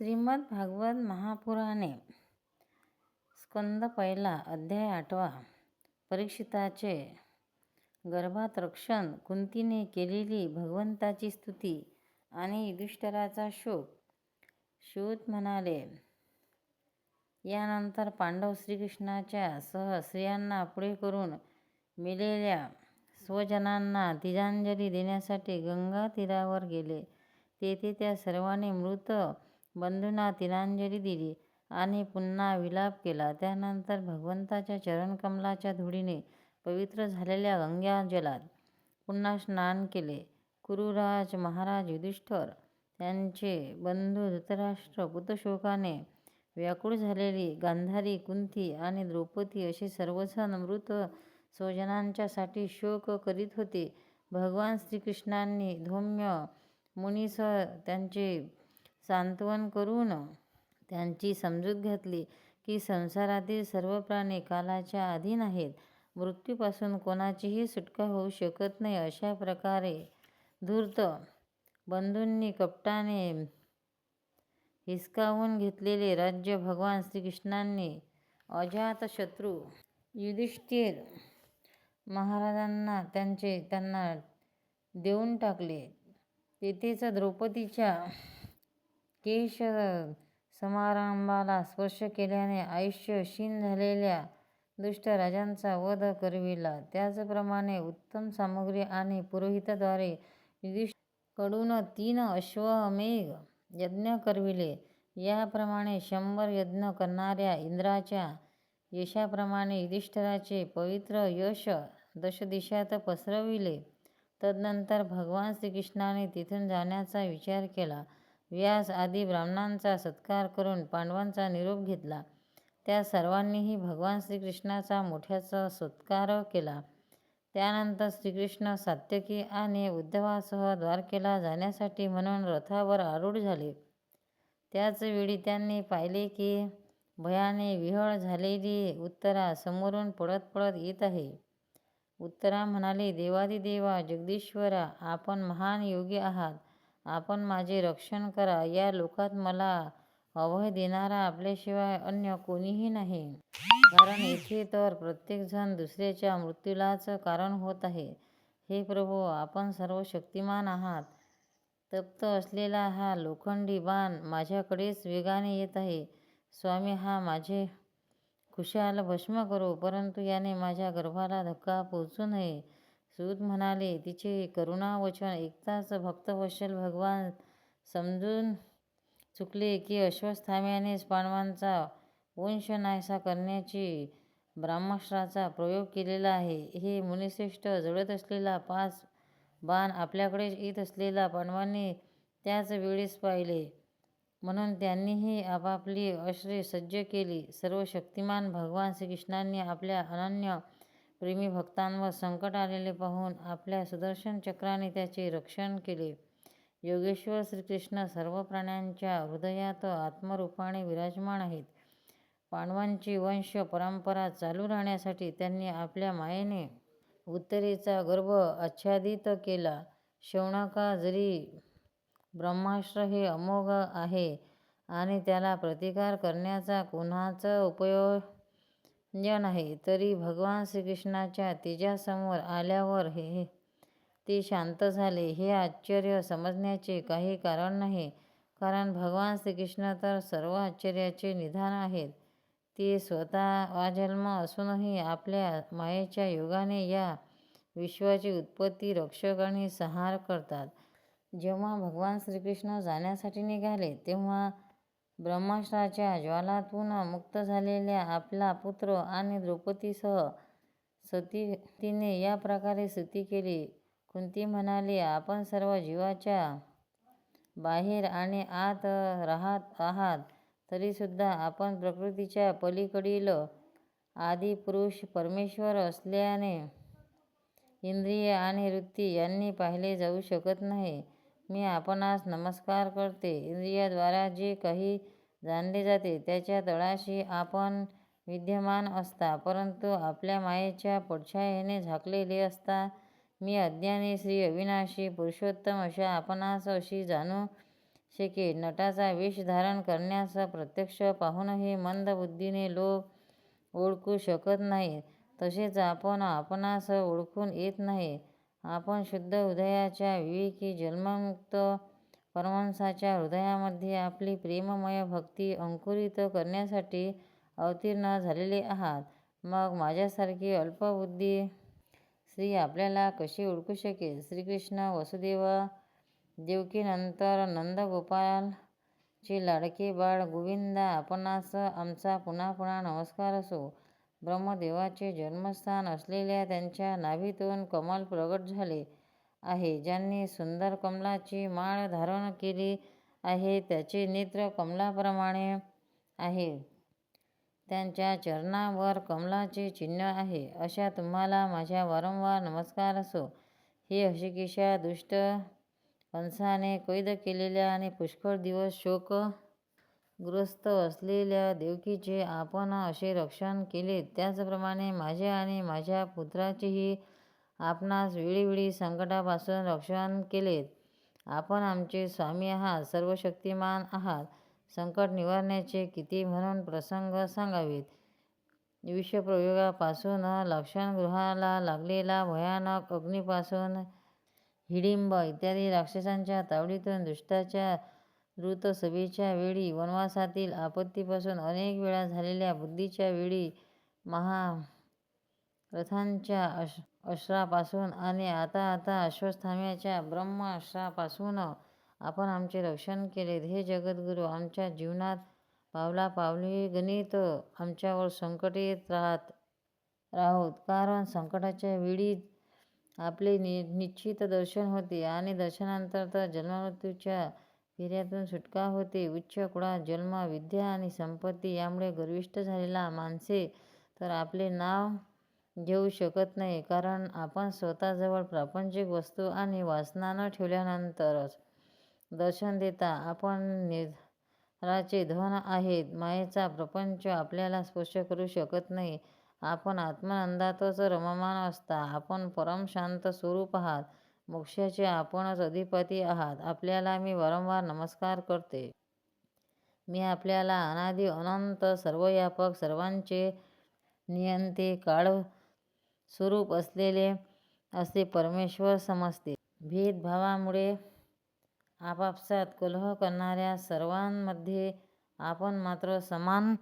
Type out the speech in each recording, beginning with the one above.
श्रीमद भागवत महापुराणे स्कंद पहिला अध्याय आठवा. परीक्षिताचे गर्भात रक्षण कुंतीने केलेली भगवंताची स्तुती आणि युधिष्ठराचा शोक. शूत म्हणाले यानंतर पांडव श्रीकृष्णाच्या सह स्त्रियांना पुढे करून मिलेल्या स्वजनांना तिजांजली देण्यासाठी गंगा तीरावर गेले. तेथे त्या सर्वांनी मृत बंधूंना तिलांजली दिली आणि पुन्हा विलाप केला. त्यानंतर भगवंताच्या चरणकमलाच्या धुळीने पवित्र झालेल्या गंगाजलात पुन्हा स्नान केले. कुरुराज महाराज युधिष्ठिर, त्यांचे बंधू धृतराष्ट्र, पुत्रशोकाने व्याकुळ झालेली गांधारी, कुंती आणि द्रौपदी असे सर्वजण मृत स्वजनांच्यासाठी शोक करीत होते. भगवान श्रीकृष्णांनी धौम्य मुनीसह त्यांचे सांत्वन करून त्यांची समजूत घातली की संसारातील सर्व प्राणी कालाच्या अधीन आहेत. मृत्यूपासून कोणाचीही सुटका होऊ शकत नाही. अशा प्रकारे धूर्त बंधूंनी कपटाने हिसकावून घेतलेले राज्य भगवान श्रीकृष्णांनी अजातशत्रू युधिष्ठिर महाराजांना त्यांचे त्यांना देऊन टाकले. तेथेच द्रौपदीच्या केश समारंभाला स्पर्श केल्याने आयुष्य क्षीण झालेल्या दुष्ट राजांचा वध करविला. त्याचप्रमाणे उत्तम सामग्री आणि पुरोहिताद्वारे युधिष्ठकडून तीन अश्वमेघ यज्ञ करविले. याप्रमाणे शंभर यज्ञ करणाऱ्या इंद्राच्या यशाप्रमाणे युधिष्ठिराचे पवित्र यश दशदिशात पसरविले. तदनंतर भगवान श्रीकृष्णाने तिथून जाण्याचा विचार केला. व्यास आदी ब्राह्मणांचा सत्कार करून पांडवांचा निरोप घेतला. त्या सर्वांनीही भगवान श्रीकृष्णाचा मोठ्याचा सत्कार केला. त्यानंतर श्रीकृष्ण सात्यकी आणि उद्धवासह द्वारकेला जाण्यासाठी म्हणून रथावर आरूढ झाले. त्याचवेळी त्यांनी पाहिले की भयाने विहळ झालेली उत्तरा समोरून पळत पळत येत आहे. उत्तरा म्हणाली, देवादिदेवा जगदीश्वरा, आपण महान योगी आहात. आपण माझे रक्षण करा. या लोकात मला अभय देणारा आपल्याशिवाय अन्य कोणीही नाही. कारण येथे तर प्रत्येकजण दुसऱ्याच्या मृत्यूलाच कारण होत आहे. हे प्रभू आपण सर्व शक्तिमान आहात. तप्त असलेला हा लोखंडी बाण माझ्याकडेच वेगाने येत आहे. स्वामी, हा माझे खुशाल भस्म करो, परंतु याने माझ्या गर्भाला धक्का पोहोचू नये. सूत म्हणाले, तिचे करुणावचन ऐकताच भक्तवत्सल भगवान समजून चुकले की अश्वत्थाम्यानेच पांडवांचा वंशनाश करण्याची ब्रह्मास्त्राचा प्रयोग केलेला आहे. हे मुनिश्रेष्ठ, जळत असलेला पाच बाण आपल्याकडेच येत असलेला पांडवांनी त्याच वेळेस पाहिले, म्हणून त्यांनीही आपापली अश्रे सज्ज केली. सर्व शक्तिमान भगवान श्रीकृष्णांनी आपल्या अनन्य प्रेमी भक्तांवर संकट आलेले पाहून आपल्या सुदर्शन चक्राने त्याचे रक्षण केले. योगेश्वर श्रीकृष्ण सर्व प्राण्यांच्या हृदयात आत्मरूपाने विराजमान आहेत. पांडवांची वंश परंपरा चालू राहण्यासाठी त्यांनी आपल्या मायेने उत्तरेचा गर्भ आच्छादित केला. शौनका, जरी ब्रह्मास्त्र हे अमोघ आहे आणि त्याला प्रतिकार करण्याचा कोणाच उपाय नाही, तरी भगवान श्रीकृष्णाच्या तेजासमोर आल्यावर हे ते शांत झाले, हे आश्चर्य समजण्याचे काही कारण नाही. कारण भगवान श्रीकृष्ण तर सर्व आश्चर्याचे निधान आहेत. ते स्वतः अजन्मा असूनही आपल्या मायेच्या योगाने या विश्वाची उत्पत्ती, रक्षक आणि संहार करतात. जेव्हा भगवान श्रीकृष्ण जाण्यासाठी निघाले, तेव्हा ब्रह्मास्त्राच्या ज्वालांतून मुक्त झालेला आपला पुत्र आणि द्रौपदीसह सतीने या प्रकारे स्तुती केली. कुंती म्हणाली, आपण सर्व जीवाच्या बाहेर आणि आत राहत आहात, तरीसुद्धा आपण प्रकृतीच्या पलीकडील आदिपुरुष परमेश्वर असल्याने इंद्रिये आणि वृत्ती यांनी पाहिले जाऊ शकत नाही. मी आपणास नमस्कार करते. इंद्रियाद्वारा जे काही जाणले जाते, त्याच्या तळाशी आपण विद्यमान असता, परंतु आपल्या मायेच्या पडछायेने झाकलेले असता. मी अज्ञानी, श्री अविनाशी पुरुषोत्तम अशा आपणास अशी जाणू शके नटाचा वेष धारण करण्यास प्रत्यक्ष पाहूनही मंद बुद्धीने लोक ओळखू शकत नाहीत तसेच आपण आपणास ओळखून येत नाही आपण शुद्ध हृदयाच्या विवेकी जन्ममुक्त परमहंसाच्या हृदयामध्ये आपली प्रेममय भक्ती अंकुरित करण्यासाठी अवतीर्ण झालेले आहात. मग माझ्यासारखी अल्पबुद्धी स्त्री आपल्याला कशी ओळखू शकेल? श्रीकृष्ण वसुदेव देवकीनंतर नंदगोपालचे लाडके बाळ गोविंदा आपणास आमचा पुन्हा पुन्हा नमस्कार असो. ब्रह्मदेवाचे जन्मस्थान असलेल्या त्यांच्या नाभीतून कमल प्रगट झाले आहे. ज्यांनी सुंदर कमलाची माळ धारण केली आहे त्याचे नेत्र कमलाप्रमाणे आहे. त्यांच्या चरणावर कमलाचे चिन्ह आहे. अशा तुम्हाला माझ्या वारंवार नमस्कार असो. हे हृषिकेशा दुष्ट कंसाने कैद केलेल्या आणि पुष्कळ दिवस शोक ग्रस्त असलेल्या देवकीचे आपण असे रक्षण केले. त्याचप्रमाणे माझे आणि माझ्या पुत्राचेही आपणास वेळोवेळी संकटापासून रक्षण केलेत आपण आमचे स्वामी आहात सर्वशक्तिमान आहात. संकट निवारण्याचे किती म्हणून प्रसंग सांगावेत? विषप्रयोगापासून लक्षणगृहाला लागलेला भयानक अग्नीपासून हिडिंब इत्यादी राक्षसांच्या तावडीतून दुष्टाच्या ऋतसभेच्या वेळी वनवासातील आपत्तीपासून अनेक वेळा झालेल्या बुद्धीच्या वेळी महारथांच्या अश अश्रापासून आणि आता आता अश्वत्थाम्याच्या ब्रह्मास्त्रापासून आपण आमचे रक्षण केलेत हे जगद्गुरू आमच्या जीवनात पावलापावली गणित आमच्यावर संकटे येत राहत राहोत. कारण संकटाच्या वेळी आपले नि निश्चित दर्शन होते आणि दर्शनानंतर तर जन्ममृत्यूच्या फिर्यातून सुटका होते. उच्च कुळात जन्म विद्या आणि संपत्ती यामुळे गर्विष्ठ झालेला माणसे तर आपले नाव घेऊ शकत नाही. कारण आपण स्वतःजवळ प्रापंचिक वस्तू आणि वासना न ठेवल्यानंतरच दर्शन देता आपण निराचे धन आहेत. मायेचा प्रपंच आपल्याला स्पर्श करू शकत नाही. आपण आत्मानंदातच रममान असता. आपण परम शांत स्वरूप आहात. मोक्षाचे आपणच अधिपती आहात. आपल्याला मी वारंवार नमस्कार करते. मी आपल्याला अनादि अनंत सर्वव्यापक सर्वांचे नियंते काळस्वरूप असलेले असे परमेश्वर समजते. भेदभावामुळे आपापसात कलह करणाऱ्या सर्वांमध्ये आपण मात्र समान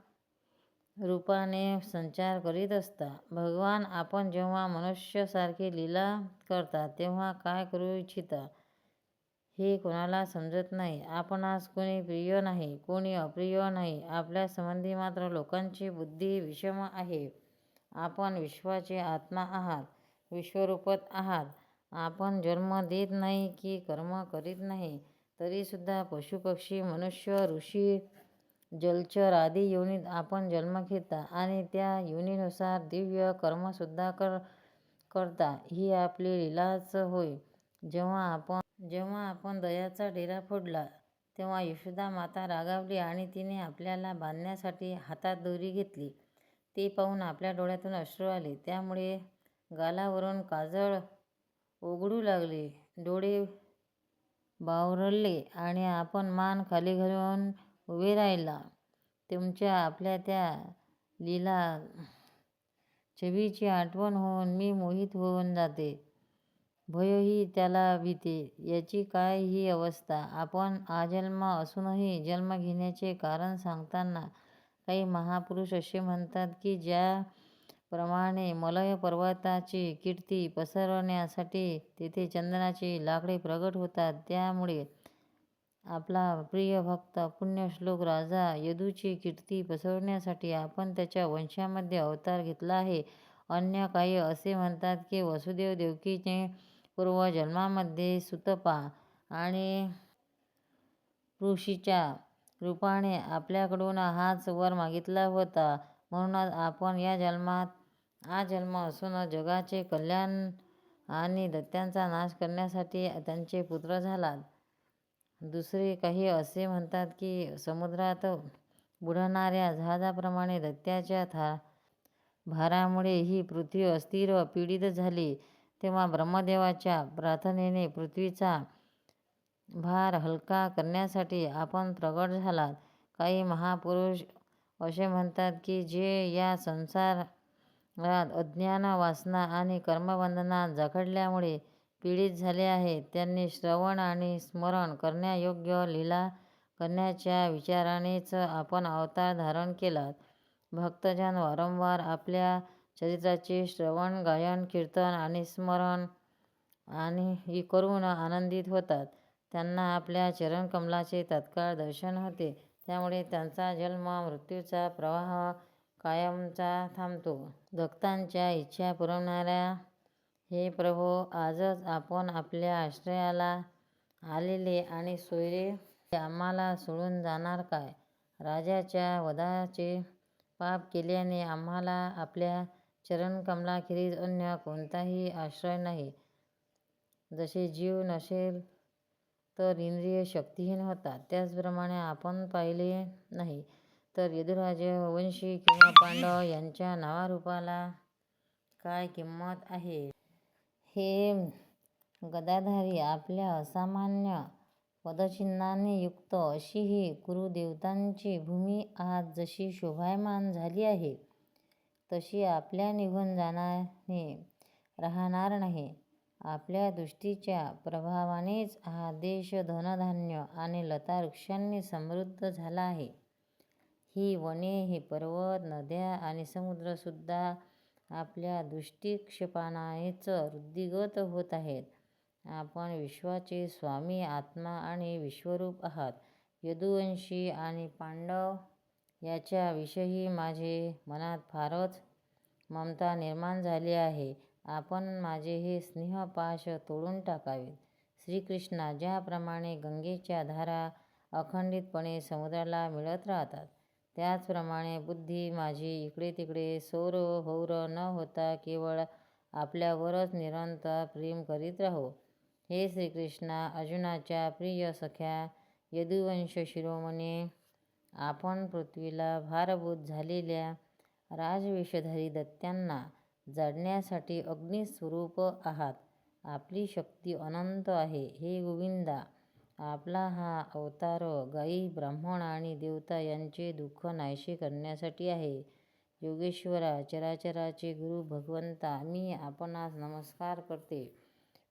रूपाने संचार करीत असता. भगवान आपण जेव्हा मनुष्यासारखे लीला करता तेव्हा काय करू इच्छिता? हे कोणाला समजत नाही. आपणास कोणी प्रिय नाही कोणी अप्रिय नाही. आपल्या संबंधी मात्र लोकांची बुद्धी विषम आहे. आपण विश्वाचे आत्मा आहात विश्वरूपत आहात. आपण जन्म देत नाही की कर्म करीत नाही तरीसुद्धा पशुपक्षी मनुष्य ऋषी जलचर आदी योनीत आपण जन्म घेता आणि त्या योनीनुसार दिव्य कर्मसुद्धा कर करता. ही आपली लीलाच होय. जेव्हा आपण जेव्हा आपण दयाचा डेरा फोडला तेव्हा यशोदा माता रागावली आणि तिने आपल्याला बांधण्यासाठी हातात दोरी घेतली. ते पाहून आपल्या डोळ्यातून अश्रू आले. त्यामुळे गालावरून काजळ ओघळू लागले. डोळे बावरले आणि आपण मान खाली घालून उभे राहिला. तुमच्या आपल्या त्या लीला छबीची आठवण होऊन मी मोहित होऊन जाते. भयही त्याला भीते. याची काय ही अवस्था? आपण आजन्म असूनही जन्म घेण्याचे कारण सांगताना काही महापुरुष असे म्हणतात की ज्याप्रमाणे मलय पर्वताची कीर्ती पसरवण्यासाठी तेथे चंदनाची लाकडे प्रगट होतात त्यामुळे आपला प्रिय भक्त पुण्यश्लोक राजा यदूची कीर्ती पसरवण्यासाठी आपण त्याच्या वंशामध्ये अवतार घेतला आहे. अन्य काही असे म्हणतात की वसुदेव देवकीचे पूर्वजन्मामध्ये सुतपा आणि ऋषीच्या रूपाने आपल्याकडून हाच वर मागितला होता. म्हणूनच आपण या जन्मात हा जन्म असून जगाचे कल्याण आणि दत्त्यांचा नाश करण्यासाठी त्यांचे पुत्र झालात. दुसरे काही असे म्हणतात की समुद्रात बुडणाऱ्या जहाजाप्रमाणे दैत्याच्या था भारामुळे ही पृथ्वी अस्थिर व पीडित झाली तेव्हा ब्रह्मदेवाच्या प्रार्थनेने पृथ्वीचा भार हलका करण्यासाठी आपण प्रगट झालात. काही महापुरुष असे म्हणतात की जे या संसारात अज्ञान, वासना आणि कर्मबंधनात जखडल्यामुळे पीडित झाले आहेत, त्यांनी श्रवण आणि स्मरण करण्यायोग्य लीला करण्याच्या विचारानेच आपण अवतार धारण केलात. भक्तजन वारंवार आपल्या चरित्राचे श्रवण, गायन, कीर्तन आणि स्मरण आणि करून आनंदित होतात. त्यांना आपल्या चरणकमलाचे तत्काळ दर्शन होते. त्यामुळे त्यांचा जन्म-मृत्यूचा प्रवाह कायमचा थांबतो. भक्तांच्या इच्छा पुरवणाऱ्या हे प्रभो, आजच आपण आपल्या आश्रयाला आलेले आणि सोयरे आम्हाला सोडून जाणार काय? राजाच्या वधाचे पाप केल्याने आम्हाला आपल्या चरणकमलाखेरीज अन्य कोणताही आश्रय नाही. जसे जीव नसेल तर इंद्रिय शक्तिहीन होतात, त्याचप्रमाणे आपण पाहिले नाही तर यदुराज, वंशी किंवा पांडव यांच्या नावारूपाला काय किंमत आहे? हे गदाधारी, आपल्या असामान्य पदचिन्हाने युक्त अशी ही कुरुदेवतांची भूमी आज जशी शोभायमान झाली आहे, तशी आपल्या निघून जाण्याने राहणार नाही. आपल्या दृष्टीच्या प्रभावानेच हा देश धनधान्य आणि लतावृक्षांनी समृद्ध झाला आहे. ही वने, हे पर्वत, नद्या आणि समुद्रसुद्धा आपल्या दृष्टिक्षेपानेच वृद्धिगत होत आहेत. आपण विश्वाचे स्वामी, आत्मा आणि विश्वरूप आहात. यदुवंशी आणि पांडव यांच्याविषयी माझे मनात फारच ममता निर्माण झाली आहे. आपण माझे हे स्नेहपाश तोडून टाकावेत. श्रीकृष्णा, ज्याप्रमाणे गंगेच्या धारा अखंडितपणे समुद्राला मिळत राहतात, त्याचप्रमाणे बुद्धी माझी इकडे-तिकडे सौर हौर न होता केवळ आपल्यावरच निरंतर प्रेम करीत राहो. हे श्रीकृष्णा, अर्जुनाच्या प्रिय सख्या यदुवंश शिरोमणी आपण पृथ्वीला भारभूत झालेल्या राजवेषधारी दत्त्यांना जडण्यासाठी अग्निस्वरूप आहात. आपली शक्ती अनंत आहे. हे गोविंदा, आपला हा अवतार गायी, ब्राह्मण आणि देवता यांचे दुःख नाहीसे करण्यासाठी आहे. योगेश्वरा, चराचराचे गुरु भगवंता, मी आपणास नमस्कार करते.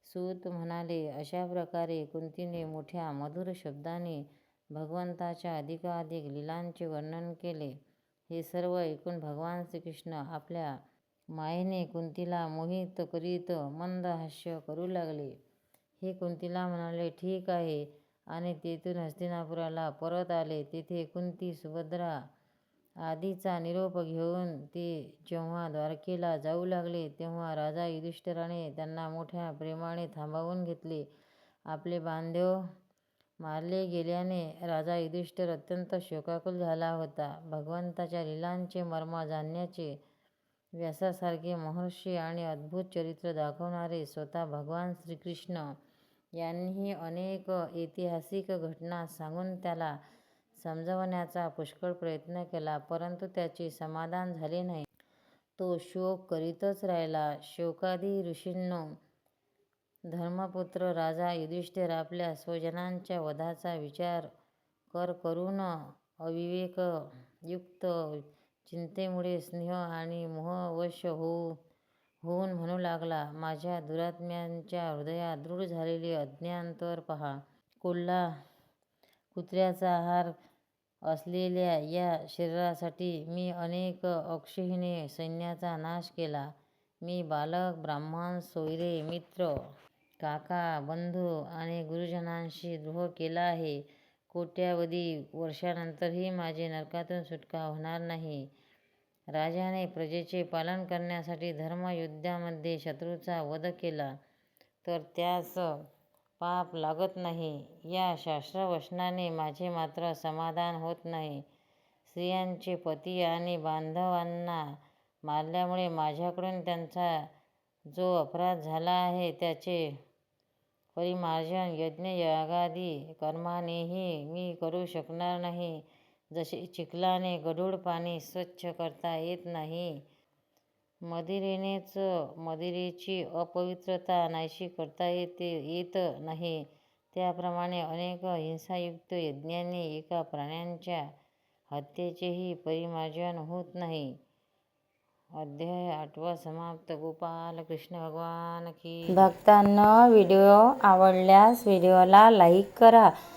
सूत म्हणाले, अशा प्रकारे कुंतीने मोठ्या मधुर शब्दांनी भगवंताच्या अधिकाधिक लीलांचे वर्णन केले. हे सर्व ऐकून भगवान श्रीकृष्ण आपल्या मायेने कुंतीला मोहित करीत मंद हास्य करू लागले. हे कुंतीला म्हणाले, ठीक आहे. आणि तेथून हस्तिनापुराला परत आले. तेथे कुंती, सुभद्रा आदीचा निरोप घेऊन ते जेव्हा द्वारकेला जाऊ लागले, तेव्हा राजा युधिष्ठिराने त्यांना मोठ्या प्रेमाने थांबवून घेतले. आपले बांधव मारले गेल्याने राजा युधिष्ठिर अत्यंत शोकाकुल झाला होता. भगवंताच्या लीलांचे मर्म जाणण्याचे व्यासासारखे महर्षी आणि अद्भुत चरित्र दाखवणारे स्वतः भगवान श्रीकृष्ण यांनीही अनेक ऐतिहासिक घटना सांगून त्याला समजवण्याचा पुष्कळ प्रयत्न केला, परंतु त्याचे समाधान झाले नाही. तो शोक करीतच राहिला. शोकादी ऋषींनो, धर्मपुत्र राजा युधिष्ठिर आपल्या स्वजनांच्या वधाचा विचार कर करून अविवेकयुक्त चिंतेमुळे स्नेह आणि मोहवश होऊन म्हणू लागला, माझ्या दुरात्म्यांच्या हृदयात दृढ झालेले अज्ञान तर पहा. कोल्हा कुत्र्याचा आहार असलेल्या या शरीरासाठी मी अनेक अक्षौहिणी सैन्याचा नाश केला. मी बालक, ब्राह्मण, सोयरे, मित्र, काका, बंधू आणि गुरुजनांशी द्रोह केला आहे. कोट्यावधी वर्षांनंतरही माझी नरकातून सुटका होणार नाही. राजाने प्रजेचे पालन करण्यासाठी धर्मयुद्धामध्ये शत्रूचा वध केला तर त्यास पाप लागत नाही, या शास्त्रवचनाने माझे मात्र समाधान होत नाही. स्त्रियांचे पती आणि बांधवांना मारल्यामुळे माझ्याकडून त्यांचा जो अपराध झाला आहे, त्याचे परिमार्जन यज्ञयागादी कर्मानेही मी करू शकणार नाही. जसे चिखलाने गढूळ पाणी स्वच्छ करता येत नाही, मदिरेनेच मदिरेची अपवित्रता नाहीशी करता येते येत नाही, त्याप्रमाणे अनेक हिंसायुक्त यज्ञांनी एका प्राण्यांच्या हत्येचेही परिमार्जन होत नाही. अध्याय आठवा समाप्त. गोपाल कृष्ण भगवान की भक्तांना व्हिडिओ आवडल्यास व्हिडिओला लाईक करा.